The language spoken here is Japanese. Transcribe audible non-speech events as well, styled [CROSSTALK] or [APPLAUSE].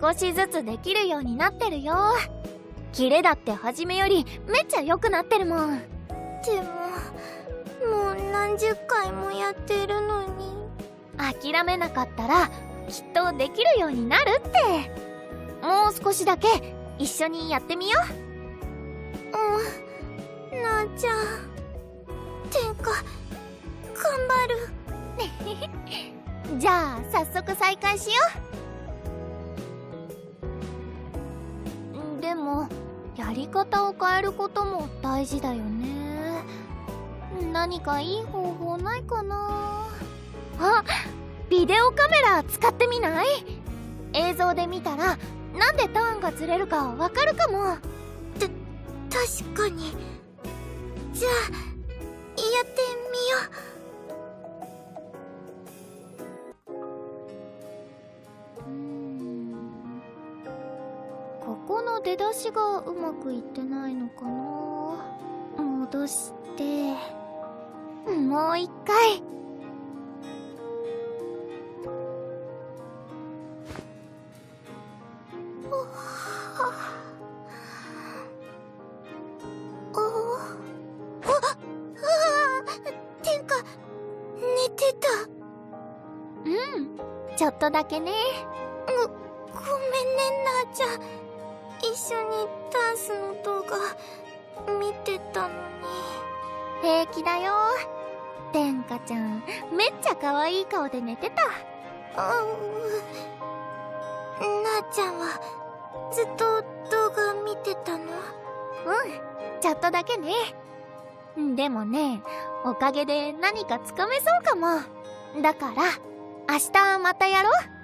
少しずつできるようになってるよキレだって初めよりめっちゃ良くなってるもんでももう何十回もやってるのに諦めなかったらきっとできるようになるって。もう少しだけ一緒にやってみよう。ん。なあちゃん。天下頑張る。う [LAUGHS] じゃあ早速再開しよう。でもやり方を変えることも大事だよね。何かいい方法ないかな？あビデオカメラ使ってみない？映像で見たらなんでターンがずれるかわかるかも。確かに。じゃあやってみよここの出だしがうまくいってないのかな？戻して。もう一回うん。ちょっとだけね。ごめんねなあちゃん。一緒にダンスの動画見てたのに。平気だよ。天下ちゃんめっちゃ可愛い顔で寝てた。うん。なあちゃんはずっと動画見てたの？うん。ちょっとだけね。でもねおかげで何かつかめそうかも。だから明日またやろう。